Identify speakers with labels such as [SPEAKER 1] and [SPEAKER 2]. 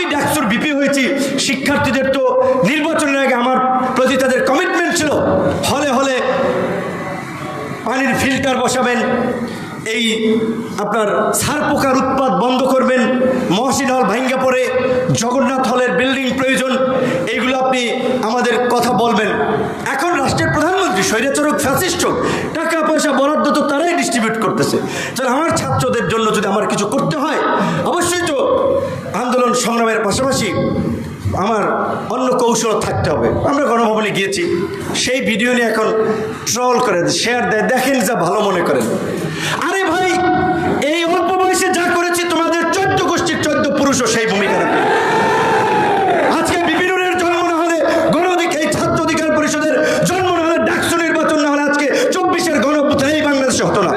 [SPEAKER 1] আমি ডাকসুর বিপি হয়েছি। শিক্ষার্থীদের তো নির্বাচনের আগে আমার প্রতি তাদের কমিটমেন্ট ছিল। হলে হলে পানির ফিল্টার বসাবেন, এই আপনার সার পোকার উৎপাদ বন্ধ করবেন, মহসিন হল ভাঙ্গা পড়ে, জগন্নাথ হলের বিল্ডিং প্রয়োজন, এইগুলো আপনি আমাদের কথা বলবেন। এখন রাষ্ট্রের প্রধানমন্ত্রী স্বৈরাচারক ফ্যাসিস্ট টাকা পয়সা বরাদ্দ তো তারাই ডিস্ট্রিবিউট করতেছে। তাহলে আমার ছাত্রদের জন্য যদি আমার কিছু করতে হয় সংগ্রামের পাশাপাশি আমার অন্য কৌশল থাকতে হবে। আমরা গণভবনে গিয়েছি। সেই ভিডিও নিয়ে এখন ট্রল করেন শেয়ার দেয়, দেখেন যা ভালো মনে করেন। আরে ভাই, এই অল্প বয়সে যা করেছি, তোমাদের চোদ্দ গোষ্ঠীর চোদ্দ পুরুষও সেই ভূমিকা রাখবে আজকে হলে গণ এই ছাত্র অধিকার পরিষদের হলে হলে আজকে চব্বিশের বাংলাদেশে হতো না।